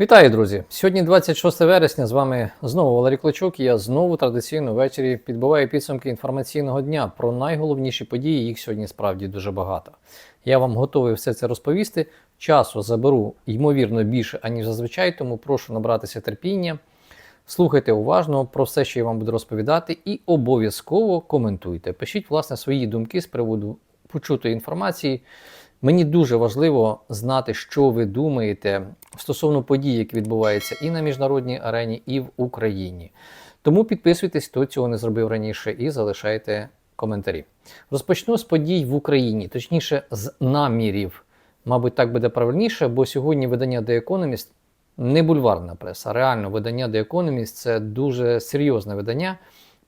Вітаю, друзі! Сьогодні 26 вересня. З вами знову Валерій Клочок. І я знову традиційно ввечері підбиваю підсумки інформаційного дня про найголовніші події. Їх сьогодні справді дуже багато. Я вам готовий все це розповісти. Часу заберу ймовірно більше, аніж зазвичай, тому прошу набратися терпіння. Слухайте уважно про все, що я вам буду розповідати, і обов'язково коментуйте. Пишіть власне свої думки з приводу почутої інформації. Мені дуже важливо знати, що ви думаєте стосовно подій, які відбуваються і на міжнародній арені, і в Україні. Тому підписуйтесь, хто цього не зробив раніше, і залишайте коментарі. Розпочну з подій в Україні, точніше, з намірів. Мабуть, так буде правильніше, бо сьогодні видання The Economist не бульварна преса, реально видання The Economist – це дуже серйозне видання.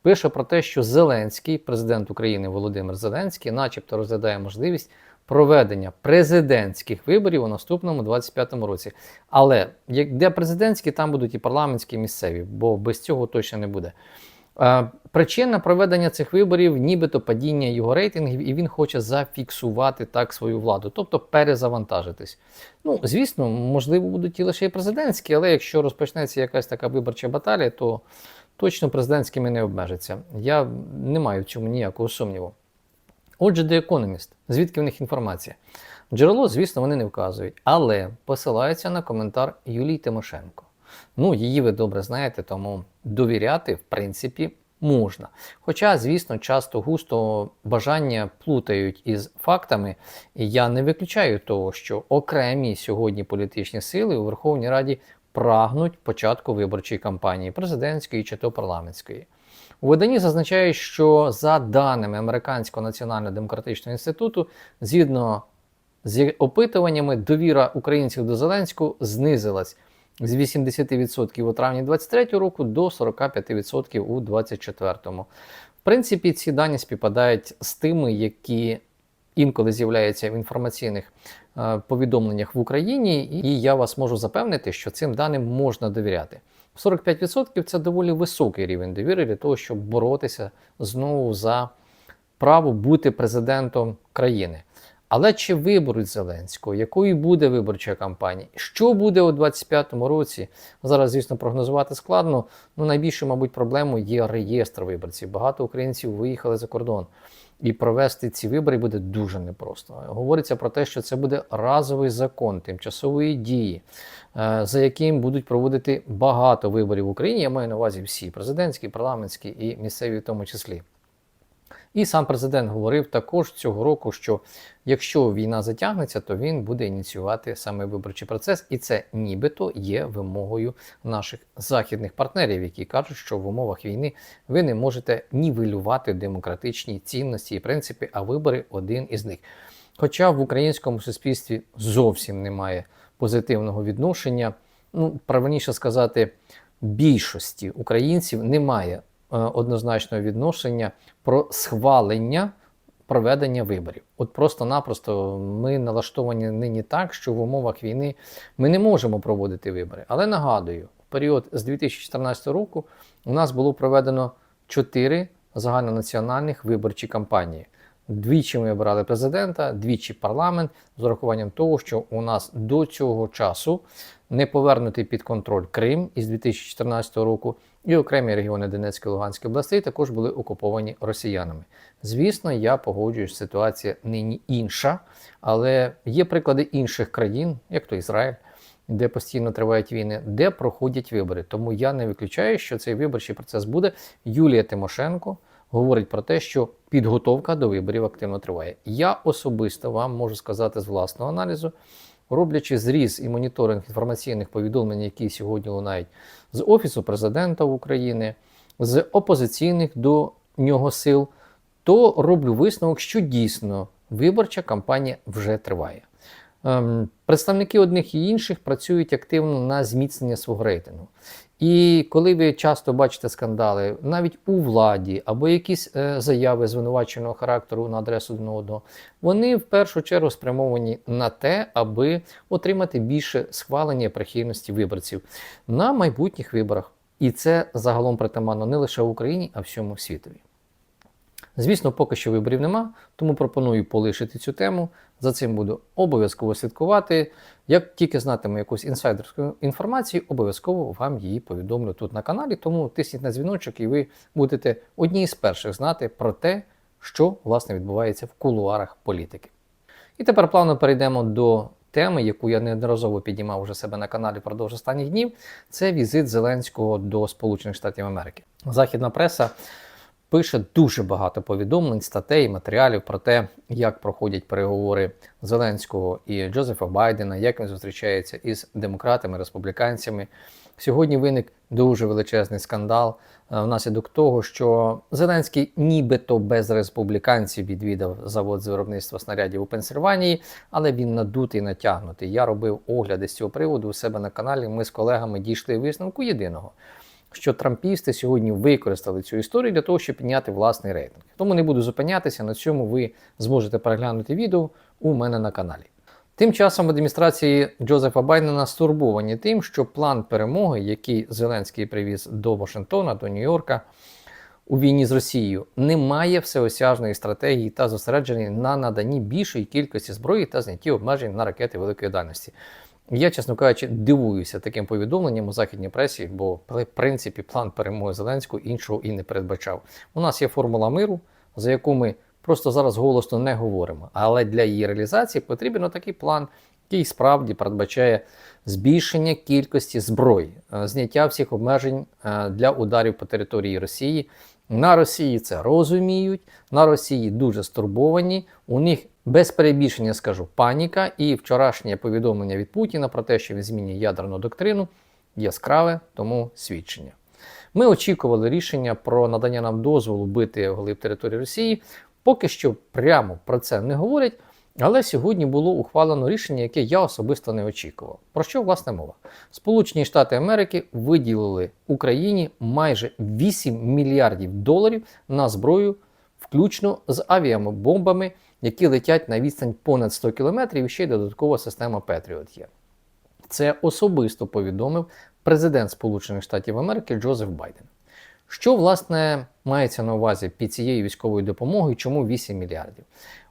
Пише про те, що Зеленський, президент України Володимир Зеленський, начебто розглядає можливість проведення президентських виборів у наступному 25-му році. Але як де президентські, там будуть і парламентські, і місцеві, бо без цього точно не буде. Е, Причина проведення цих виборів, нібито падіння його рейтингів, і він хоче зафіксувати так свою владу, тобто перезавантажитись. Ну, звісно, можливо, будуть і лише і президентські, але якщо розпочнеться якась така виборча баталія, то точно президентськими не обмежиться. Я не маю в цьому ніякого сумніву. Отже, The Economist. Звідки в них інформація? Джерело, звісно, вони не вказують, але посилаються на коментар Юлії Тимошенко. Ну, її ви добре знаєте, тому довіряти, в принципі, можна. Хоча, звісно, часто густо бажання плутають із фактами, і я не виключаю того, що окремі сьогодні політичні сили у Верховній Раді прагнуть початку виборчої кампанії президентської чи то парламентської. У виданні зазначають, що за даними Американського національно-демократичного інституту, згідно з опитуваннями, довіра українців до Зеленського знизилась з 80% у травні 2023 року до 45% у 2024. В принципі, ці дані співпадають з тими, які інколи з'являються в інформаційних е, повідомленнях в Україні, і я вас можу запевнити, що цим даним можна довіряти. 45% це доволі високий рівень довіри для того, щоб боротися знову за право бути президентом країни. Але чи виберуть Зеленського? Якою буде виборча кампанія? Що буде у 2025 році? Зараз, звісно, прогнозувати складно. Ну, найбільшою, мабуть, проблемою є реєстр виборців. Багато українців виїхали за кордон. І провести ці вибори буде дуже непросто. Говориться про те, що це буде разовий закон тимчасової дії, е, за яким будуть проводити багато виборів в Україні. Я маю на увазі всі президентські, парламентські і місцеві в тому числі. І сам президент говорив також цього року, що якщо війна затягнеться, то він буде ініціювати саме виборчий процес, і це нібито є вимогою наших західних партнерів, які кажуть, що в умовах війни ви не можете нівелювати демократичні цінності і принципи, а вибори один із них. Хоча в українському суспільстві зовсім немає позитивного відношення, ну правильніше сказати, більшості українців немає однозначного відношення про схвалення проведення виборів. От просто-напросто ми налаштовані нині так, що в умовах війни ми не можемо проводити вибори. Але нагадую, в період з 2014 року у нас було проведено чотири загальнонаціональних виборчі кампанії. Двічі ми обирали президента, двічі парламент, з урахуванням того, що у нас до цього часу не повернутий під контроль Крим із 2014 року, і окремі регіони Донецької та Луганської областей також були окуповані росіянами. Звісно, я погоджуюсь, ситуація нині інша, але є приклади інших країн, як то Ізраїль, де постійно тривають війни, де проходять вибори. Тому я не виключаю, що цей виборчий процес буде. Юлія Тимошенко говорить про те, що підготовка до виборів активно триває. Я особисто вам можу сказати з власного аналізу, роблячи зріз і моніторинг інформаційних повідомлень, які сьогодні лунають з Офісу президента України, з опозиційних до нього сил, то роблю висновок, що дійсно виборча кампанія вже триває. Ем, представники одних і інших працюють активно на зміцнення свого рейтингу. І коли ви часто бачите скандали, навіть у владі або якісь е, заяви звинуваченого характеру на адресу одного одного, вони в першу чергу спрямовані на те, аби отримати більше схвалення прихильності виборців на майбутніх виборах. І це загалом притаманно не лише в Україні, а всьому світові. Звісно, поки що виборів нема, тому пропоную полишити цю тему. За цим буду обов'язково слідкувати. Як тільки знатиму якусь інсайдерську інформацію, обов'язково вам її повідомлю тут на каналі. Тому тисніть на дзвіночок, і ви будете одні з перших знати про те, що власне відбувається в кулуарах політики. І тепер плавно перейдемо до теми, яку я неодноразово піднімав уже себе на каналі впродовж останніх днів. Це візит Зеленського до Сполучених Штатів Америки. Західна преса пише дуже багато повідомлень, статей, матеріалів про те, як проходять переговори Зеленського і Джозефа Байдена, як він зустрічається із демократами, республіканцями. Сьогодні виник дуже величезний скандал е, внаслідок того, що Зеленський нібито без республіканців відвідав завод з виробництва снарядів у Пенсильванії, але він надутий натягнутий. Я робив огляди з цього приводу у себе на каналі. Ми з колегами дійшли висновку єдиного. Що трампісти сьогодні використали цю історію для того, щоб підняти власний рейтинг. Тому не буду зупинятися. На цьому ви зможете переглянути відео у мене на каналі. Тим часом в адміністрації Джозефа Байдена стурбовані тим, що план перемоги, який Зеленський привіз до Вашингтона, до Нью-Йорка у війні з Росією, не має всеосяжної стратегії та зосереджений на наданні більшої кількості зброї та знятті обмежень на ракети великої дальності. Я, чесно кажучи, дивуюся таким повідомленням у західній пресі, бо в принципі план перемоги Зеленського іншого і не передбачав. У нас є формула миру, за яку ми просто зараз голосно не говоримо. Але для її реалізації потрібен такий план, який справді передбачає збільшення кількості зброї, е, зняття всіх обмежень е, для ударів по території Росії. На Росії це розуміють, на Росії дуже стурбовані. У них без перебільшення скажу паніка. І вчорашнє повідомлення від Путіна про те, що він змінює ядерну доктрину, яскраве тому свідчення. Ми очікували рішення про надання нам дозволу бити вглиб території Росії. Поки що прямо про це не говорять. Але сьогодні було ухвалено рішення, яке я особисто не очікував. Про що власне мова? Сполучені Штати Америки виділили Україні майже 8 мільярдів доларів на зброю, включно з авіабомбами, які летять на відстань понад 100 кілометрів, і ще й додаткова система Patriot є. Це особисто повідомив президент Сполучених Штатів Америки Джозеф Байден. Що, власне, мається на увазі під цією військовою допомогою? Чому 8 мільярдів?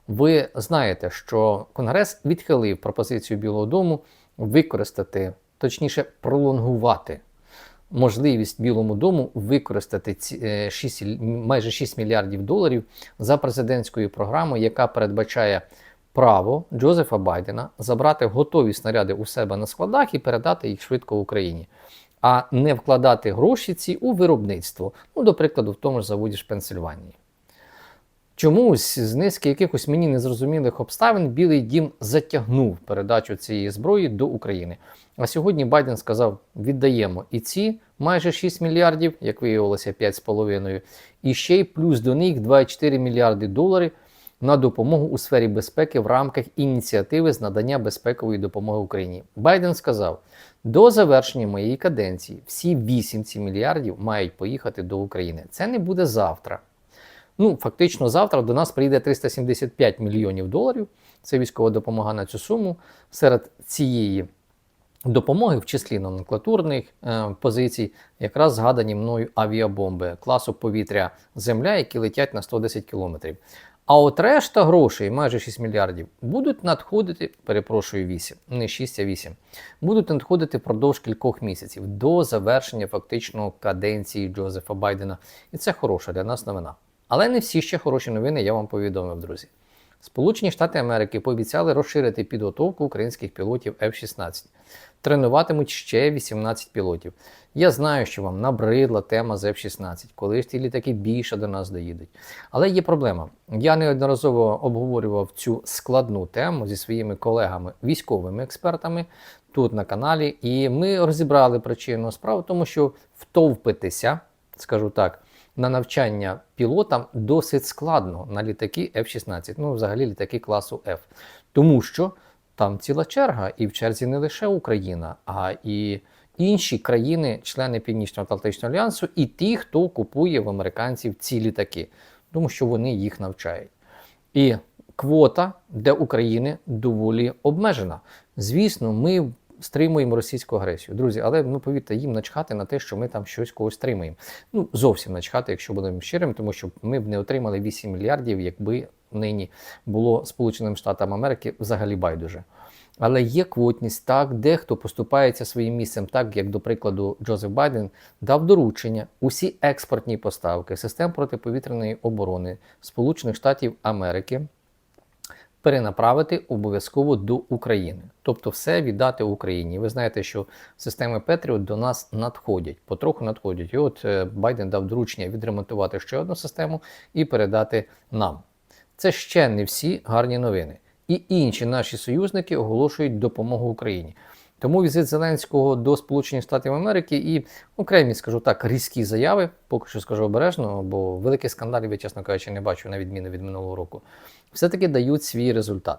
Ви знаєте, що Конгрес відхилив пропозицію Білого Дому використати, точніше, пролонгувати можливість Білому дому використати ці 6, майже 6 мільярдів доларів за президентською програмою, яка передбачає право Джозефа Байдена забрати готові снаряди у себе на складах і передати їх швидко Україні. А не вкладати гроші ці у виробництво, ну, до прикладу, в тому ж заводі ж Пенсильванії. Чомусь з низки якихось мені незрозумілих обставин Білий дім затягнув передачу цієї зброї до України. А сьогодні Байден сказав: віддаємо і ці майже 6 мільярдів, як виявилося, 5,5, і ще й плюс до них 2,4 мільярди доларів на допомогу у сфері безпеки в рамках ініціативи з надання безпекової допомоги Україні. Байден сказав: до завершення моєї каденції всі 8 ці мільярдів мають поїхати до України. Це не буде завтра. Ну, фактично, завтра до нас прийде 375 мільйонів доларів. Це військова допомога на цю суму. Серед цієї допомоги, в числі номенклатурних е, позицій, якраз згадані мною авіабомби класу повітря Земля, які летять на 110 кілометрів. А от решта грошей, майже 6 мільярдів, будуть надходити, перепрошую, 8, не 6, а 8, будуть надходити впродовж кількох місяців до завершення фактично каденції Джозефа Байдена. І це хороша для нас новина. Але не всі ще хороші новини я вам повідомив, друзі. Сполучені Штати Америки пообіцяли розширити підготовку українських пілотів F-16. Тренуватимуть ще 18 пілотів. Я знаю, що вам набридла тема з F-16, коли ж ті літаки більше до нас доїдуть. Але є проблема. Я неодноразово обговорював цю складну тему зі своїми колегами, військовими експертами тут на каналі, і ми розібрали причину справу, тому що втовпитися, скажу так на навчання пілотам досить складно на літаки F-16, ну взагалі літаки класу F. Тому що там ціла черга, і в черзі не лише Україна, а і інші країни, члени Північно-Атлантичного альянсу, і ті, хто купує в американців ці літаки, тому що вони їх навчають. І квота для України доволі обмежена. Звісно, ми стримуємо російську агресію. Друзі, але ну повірте, їм начхати на те, що ми там щось когось стримуємо. Ну зовсім начхати, якщо будемо щирим, тому що ми б не отримали 8 мільярдів, якби нині було Сполученим Штатам Америки взагалі байдуже. Але є квотність так, дехто поступається своїм місцем, так як, до прикладу, Джозеф Байден дав доручення усі експортні поставки систем протиповітряної оборони Сполучених Штатів Америки перенаправити обов'язково до України, тобто все віддати Україні. Ви знаєте, що системи Петріот до нас надходять, потроху надходять. І от е, Байден дав доручення відремонтувати ще одну систему і передати нам. Це ще не всі гарні новини. І інші наші союзники оголошують допомогу Україні. Тому візит Зеленського до Сполучених Штатів Америки і окремі, скажу так, різкі заяви, поки що скажу обережно, бо великих скандалів я, чесно кажучи, не бачу на відміну від минулого року. Все-таки дають свій результат.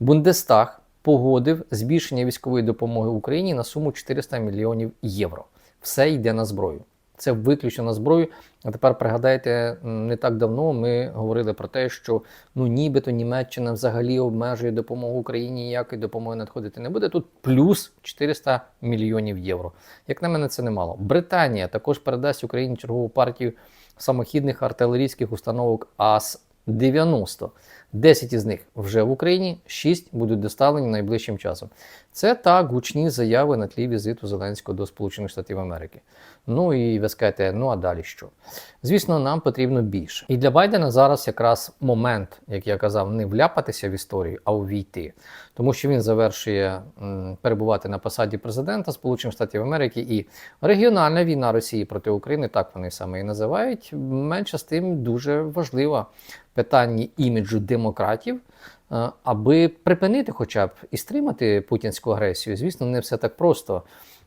Бундестаг погодив збільшення військової допомоги Україні на суму 400 мільйонів євро. Все йде на зброю. Це виключно на зброю. А тепер пригадайте, не так давно ми говорили про те, що ну нібито Німеччина взагалі обмежує допомогу Україні, ніякої допомоги надходити не буде. Тут плюс 400 мільйонів євро. Як на мене, це немало. Британія також передасть Україні чергову партію самохідних артилерійських установок АС-90. 10 із них вже в Україні, 6 будуть доставлені найближчим часом. Це так гучні заяви на тлі візиту Зеленського до Сполучених Штатів Америки. Ну і ви скажете, ну а далі що? Звісно, нам потрібно більше. І для Байдена зараз якраз момент, як я казав, не вляпатися в історію, а увійти. Тому що він завершує м, перебувати на посаді президента Сполучених Штатів Америки і регіональна війна Росії проти України, так вони саме і називають. Менше з тим дуже важлива питання іміджу демократів. е, Аби припинити, хоча б і стримати путінську агресію, звісно, не все так просто.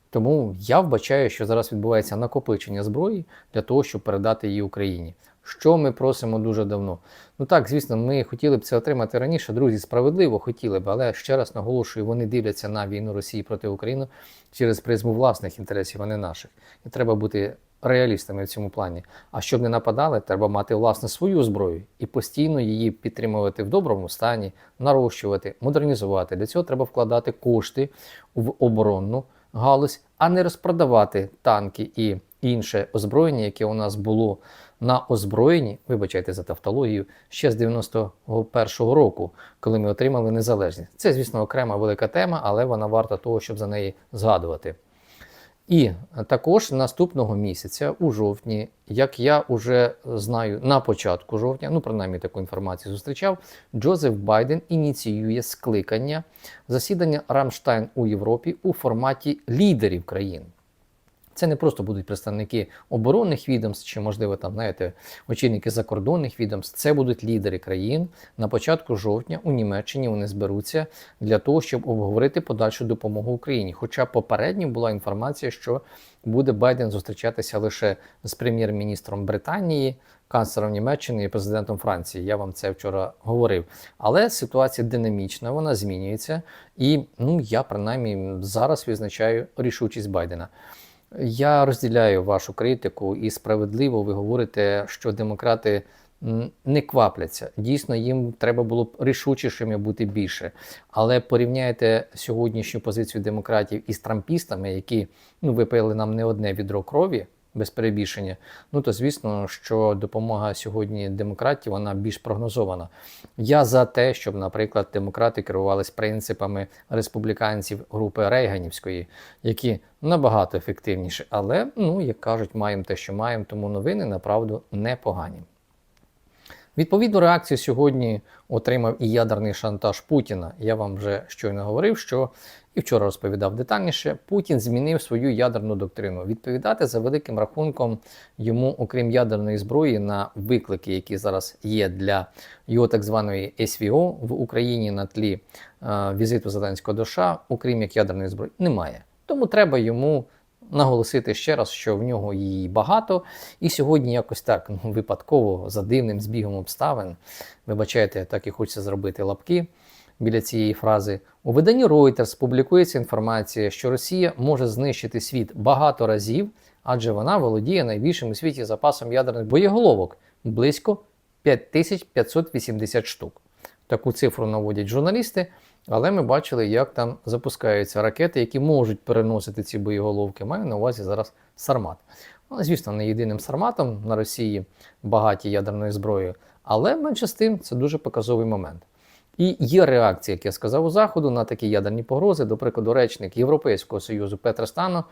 Тому я вбачаю, що зараз відбувається накопичення зброї для того, щоб передати її Україні. Що ми просимо дуже давно. Ну так, звісно, ми хотіли б це отримати раніше. Друзі, справедливо хотіли б, але ще раз наголошую, вони дивляться на війну Росії проти України через призму власних інтересів, а не наших. І треба бути реалістами в цьому плані. А щоб не нападали, треба мати власне свою зброю і постійно її підтримувати в доброму стані, нарощувати, модернізувати. Для цього треба вкладати кошти в оборонну галузь, а не розпродавати танки і інше озброєння, яке у нас було на озброєнні, вибачайте за тавтологію, ще з 91-го року, коли ми отримали незалежність. Це, звісно, окрема велика тема, але вона варта того, щоб за неї згадувати. І також наступного місяця, у жовтні, як я вже знаю, на початку жовтня, ну принаймні таку інформацію зустрічав, Джозеф Байден ініціює скликання засідання Рамштайн у Європі у форматі лідерів країн. Це не просто будуть представники оборонних відомств, чи, можливо, там, знаєте, очільники закордонних відомств. Це будуть лідери країн. На початку жовтня у Німеччині вони зберуться для того, щоб обговорити подальшу допомогу Україні. Хоча попередньо була інформація, що буде Байден зустрічатися лише з прем'єр-міністром Британії, канцлером Німеччини і президентом Франції. Я вам це вчора говорив. Але ситуація динамічна, вона змінюється. І ну, я принаймні зараз відзначаю рішучість Байдена. Я розділяю вашу критику, і справедливо ви говорите, що демократи не квапляться. Дійсно, їм треба було б рішучішими бути більше. Але порівняйте сьогоднішню позицію демократів із трампістами, які ну, випили нам не одне відро крові. Без перебільшення, ну то звісно, що допомога сьогодні демократів вона більш прогнозована. Я за те, щоб, наприклад, демократи керувались принципами республіканців групи Рейганівської, які набагато ефективніші. Але, ну як кажуть, маємо те, що маємо, тому новини направду непогані. Відповідну реакцію сьогодні отримав і ядерний шантаж Путіна. Я вам вже щойно говорив, що і вчора розповідав детальніше. Путін змінив свою ядерну доктрину. Відповідати за великим рахунком йому, окрім ядерної зброї, на виклики, які зараз є для його так званої СВО в Україні на тлі е, візиту Зеленського до США, окрім як ядерної зброї, немає. Тому треба йому наголосити ще раз, що в нього її багато, і сьогодні якось так ну, випадково за дивним збігом обставин. Вибачайте, так і хочеться зробити лапки біля цієї фрази. У виданні Reuters публікується інформація, що Росія може знищити світ багато разів, адже вона володіє найбільшим у світі запасом ядерних боєголовок близько 5580 штук. Таку цифру наводять журналісти. Але ми бачили, як там запускаються ракети, які можуть переносити ці боєголовки. Маю на увазі зараз Сармат. Ну, звісно, не єдиним Сарматом на Росії багаті ядерною зброєю, але менше з тим це дуже показовий момент. І є реакція, як я сказав, у Заходу на такі ядерні погрози. До прикладу, речник Європейського Союзу Петр Стано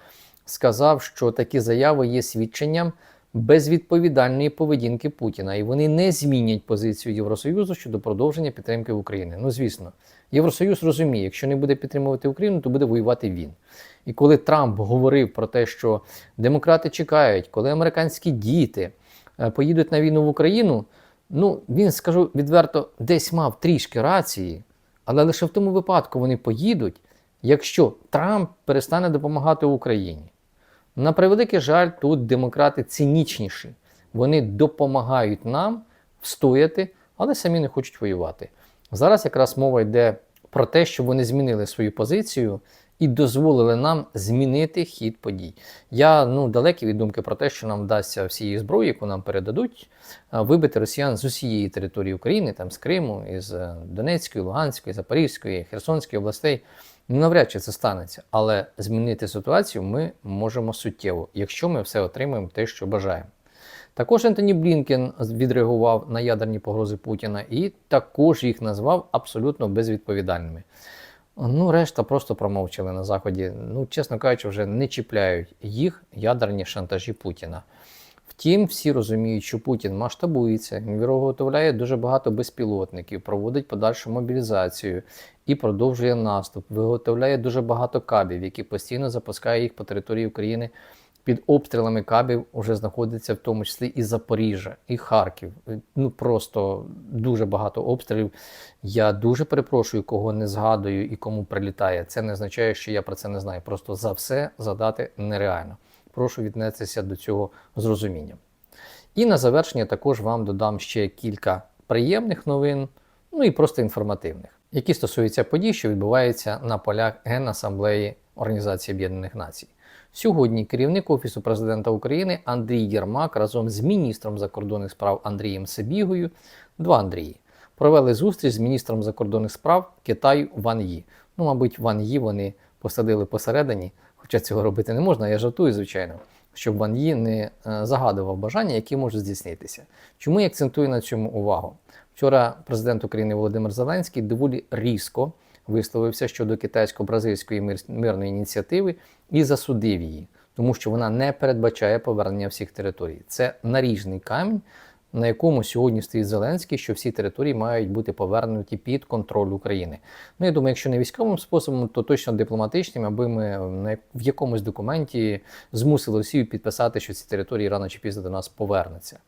сказав, що такі заяви є свідченням безвідповідальної поведінки Путіна, і вони не змінять позицію Євросоюзу щодо продовження підтримки України. Ну, звісно, Євросоюз розуміє, якщо не буде підтримувати Україну, то буде воювати він. І коли Трамп говорив про те, що демократи чекають, коли американські діти е, поїдуть на війну в Україну, ну він скажу відверто, десь мав трішки рації, але лише в тому випадку вони поїдуть, якщо Трамп перестане допомагати Україні. На превеликий жаль, тут демократи цинічніші. Вони допомагають нам встояти, але самі не хочуть воювати. Зараз якраз мова йде про те, що вони змінили свою позицію і дозволили нам змінити хід подій. Я ну, далекий від думки про те, що нам вдасться всієї зброї, яку нам передадуть, вибити росіян з усієї території України, там з Криму, із е, Донецької, Луганської, Запорізької, Херсонської областей. Ну, навряд чи це станеться, але змінити ситуацію ми можемо суттєво, якщо ми все отримаємо те, що бажаємо. Також Ентоні Блінкен відреагував на ядерні погрози Путіна і також їх назвав абсолютно безвідповідальними. Ну, решта просто промовчали на Заході. Ну, чесно кажучи, вже не чіпляють їх ядерні шантажі Путіна. Втім, всі розуміють, що Путін масштабується, виготовляє дуже багато безпілотників, проводить подальшу мобілізацію і продовжує наступ, виготовляє дуже багато кабів, які постійно запускає їх по території України. Під обстрілами кабів вже знаходиться в тому числі і Запоріжжя, і Харків. Ну просто дуже багато обстрілів. Я дуже перепрошую, кого не згадую і кому прилітає. Це не означає, що я про це не знаю. Просто за все задати нереально. Прошу віднестися до цього з розумінням. І на завершення також вам додам ще кілька приємних новин, ну і просто інформативних, які стосуються подій, що відбуваються на полях Генасамблеї Організації Об'єднаних Націй. Сьогодні керівник Офісу президента України Андрій Єрмак разом з міністром закордонних справ Андрієм Себігою, два Андрії, провели зустріч з міністром закордонних справ Китаю Ван Ї. Ну, мабуть, Ван Ї вони посадили посередині, хоча цього робити не можна, я жартую, звичайно, щоб Ван Ї не е, загадував бажання, які можуть здійснитися. Чому я акцентую на цьому увагу? Вчора президент України Володимир Зеленський доволі різко висловився щодо китайсько-бразильської мир- мирної ініціативи і засудив її, тому що вона не передбачає повернення всіх територій. Це наріжний камінь, на якому сьогодні стоїть Зеленський, що всі території мають бути повернуті під контроль України. Ну я думаю, якщо не військовим способом, то точно дипломатичним, аби ми в якомусь документі змусили Росію підписати, що ці території рано чи пізно до нас повернуться.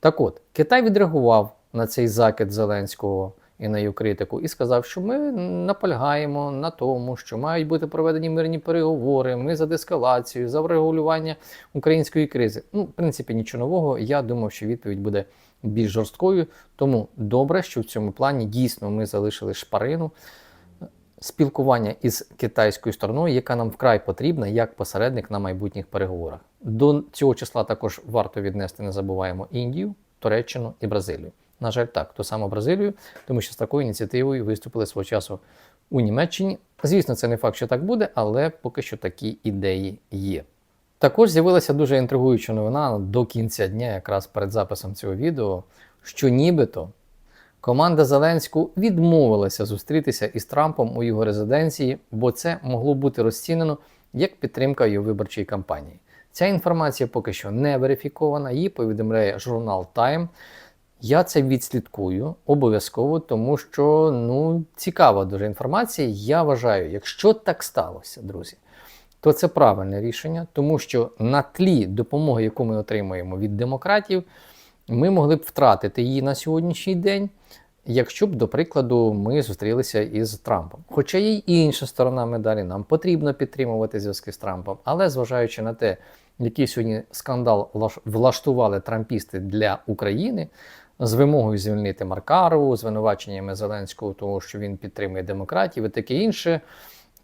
Так от, Китай відреагував на цей закид Зеленського і на її критику, і сказав, що ми наполягаємо на тому, що мають бути проведені мирні переговори, ми за дескалацію, за врегулювання української кризи. Ну, в принципі, нічого нового. Я думав, що відповідь буде більш жорсткою. Тому добре, що в цьому плані дійсно ми залишили шпарину спілкування із китайською стороною, яка нам вкрай потрібна як посередник на майбутніх переговорах. До цього числа також варто віднести, не забуваємо Індію, Туреччину і Бразилію. На жаль, так, ту саму Бразилію, тому що з такою ініціативою виступили свого часу у Німеччині. Звісно, це не факт, що так буде, але поки що такі ідеї є. Також з'явилася дуже інтригуюча новина до кінця дня, якраз перед записом цього відео, що нібито команда Зеленського відмовилася зустрітися із Трампом у його резиденції, бо це могло бути розцінено як підтримка його виборчої кампанії. Ця інформація поки що не верифікована, її повідомляє журнал Time. Я це відслідкую обов'язково, тому що ну, цікава дуже інформація. Я вважаю, якщо так сталося, друзі, то це правильне рішення, тому що на тлі допомоги, яку ми отримуємо від демократів, ми могли б втратити її на сьогоднішній день, якщо б, до прикладу, ми зустрілися із Трампом. Хоча є й інша сторона медалі, нам потрібно підтримувати зв'язки з Трампом, але зважаючи на те, який сьогодні скандал влаштували трампісти для України. З вимогою звільнити Маркарову, звинуваченнями Зеленського, того, що він підтримує демократів і таке інше,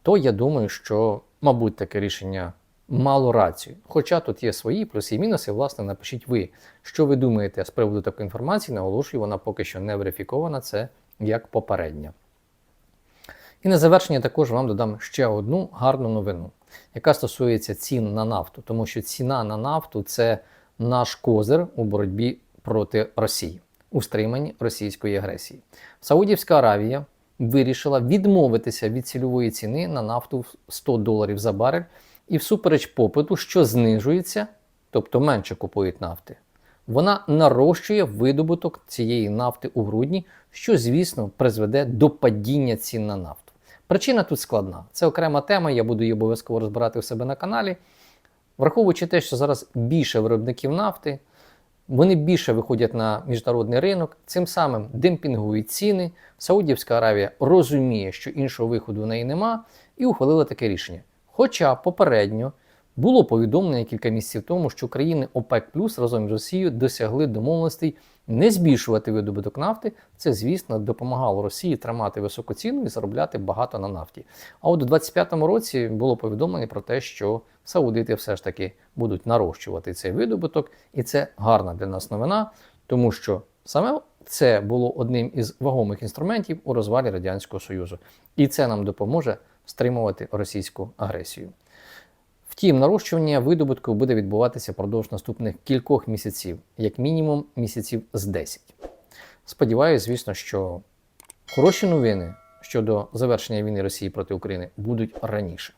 то я думаю, що, мабуть, таке рішення мало рацію. Хоча тут є свої плюси і мінуси, власне, напишіть ви, що ви думаєте з приводу такої інформації. Наголошую, вона поки що не верифікована, це як попередня. І на завершення також вам додам ще одну гарну новину, яка стосується цін на нафту, тому що ціна на нафту це наш козир у боротьбі проти Росії у стриманні російської агресії. Саудівська Аравія вирішила відмовитися від цільової ціни на нафту в 100 доларів за барель і всупереч попиту, що знижується, тобто менше купують нафти. Вона нарощує видобуток цієї нафти у грудні, що, звісно, призведе до падіння цін на нафту. Причина тут складна. Це окрема тема, я буду її обов'язково розбирати у себе на каналі. Враховуючи те, що зараз більше виробників нафти, вони більше виходять на міжнародний ринок, цим самим демпінгують ціни. Саудівська Аравія розуміє, що іншого виходу в неї нема, і ухвалила таке рішення. Хоча попередньо було повідомлення кілька місяців тому, що країни ОПЕК Плюс разом з Росією досягли домовленостей не збільшувати видобуток нафти. Це, звісно, допомагало Росії тримати високу ціну і заробляти багато на нафті. А от у 2025 році було повідомлення про те, що саудити все ж таки будуть нарощувати цей видобуток, і це гарна для нас новина, тому що саме це було одним із вагомих інструментів у розвалі Радянського Союзу, і це нам допоможе стримувати російську агресію. Втім, нарощування видобутку буде відбуватися впродовж наступних кількох місяців, як мінімум місяців з 10. Сподіваюсь, звісно, що хороші новини щодо завершення війни Росії проти України будуть раніше.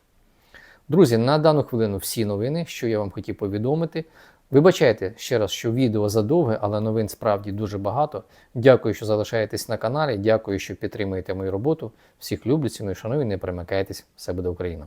Друзі, на дану хвилину всі новини, що я вам хотів повідомити. Вибачайте ще раз, що відео задовге, але новин справді дуже багато. Дякую, що залишаєтесь на каналі. Дякую, що підтримуєте мою роботу. Всіх люблю, ціную, шаную, не перемикайтесь. Все буде Україна!